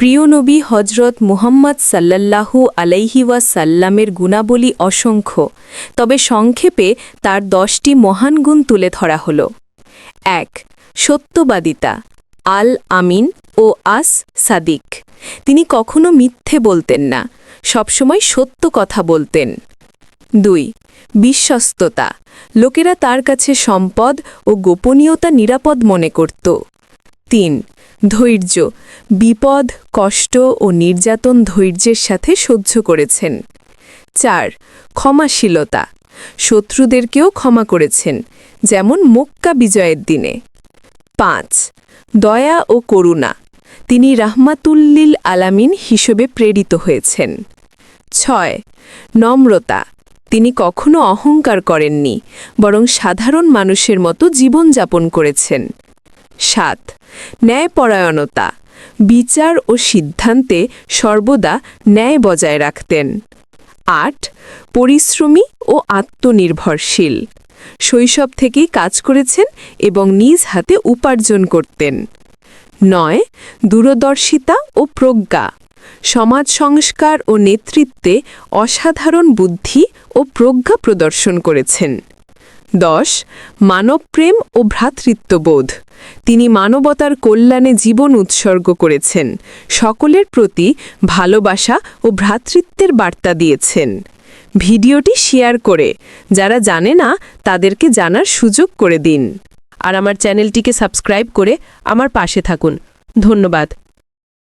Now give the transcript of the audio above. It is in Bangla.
প্রিয় নবী হজরত মুহাম্মদ সাল্লাল্লাহু আলাইহি ওয়াসাল্লামের গুণাবলী অসংখ্য, তবে সংক্ষেপে তার দশটি মহান গুণ তুলে ধরা হল। এক, সত্যবাদিতা, আল আমিন ও আস সাদিক। তিনি কখনো মিথ্যে বলতেন না, সবসময় সত্য কথা বলতেন। দুই, বিশ্বস্ততা, লোকেরা তার কাছে সম্পদ ও গোপনীয়তা নিরাপদ মনে করত। তিন ধৈর্য, বিপদ, কষ্ট ও নির্যাতন ধৈর্যের সাথে সহ্য করেছেন। চার, ক্ষমাশীলতা, শত্রুদেরকেও ক্ষমা করেছেন, যেমন মক্কা বিজয়ের দিনে। পাঁচ, দয়া ও করুণা, তিনি রাহমাতুল্লিল আলামিন হিসেবে প্রেরিত হয়েছেন। ছয়, নম্রতা, তিনি কখনো অহংকার করেননি, বরং সাধারণ মানুষের মতো জীবনযাপন করেছেন। সাত। ন্যায়পরায়ণতা। বিচার ও সিদ্ধান্তে সর্বদা ন্যায় বজায় রাখতেন। আট। পরিশ্রমী ও আত্মনির্ভরশীল। শৈশব থেকেই কাজ করেছেন এবং নিজ হাতে উপার্জন করতেন। নয়। দূরদর্শিতা ও প্রজ্ঞা। সমাজ সংস্কার ও নেতৃত্বে অসাধারণ বুদ্ধি ও প্রজ্ঞা প্রদর্শন করেছেন। দশ। মানবপ্রেম ও ভ্রাতৃত্ববোধ। তিনি মানবতার কল্যাণে জীবন উৎসর্গ করেছেন। সকলের প্রতি ভালোবাসা ও ভ্রাতৃত্বের বার্তা দিয়েছেন। ভিডিওটি শেয়ার করে, যারা জানে না, তাদেরকে জানার সুযোগ করে দিন। আর আমার চ্যানেলটিকে সাবস্ক্রাইব করে আমার পাশে থাকুন। ধন্যবাদ।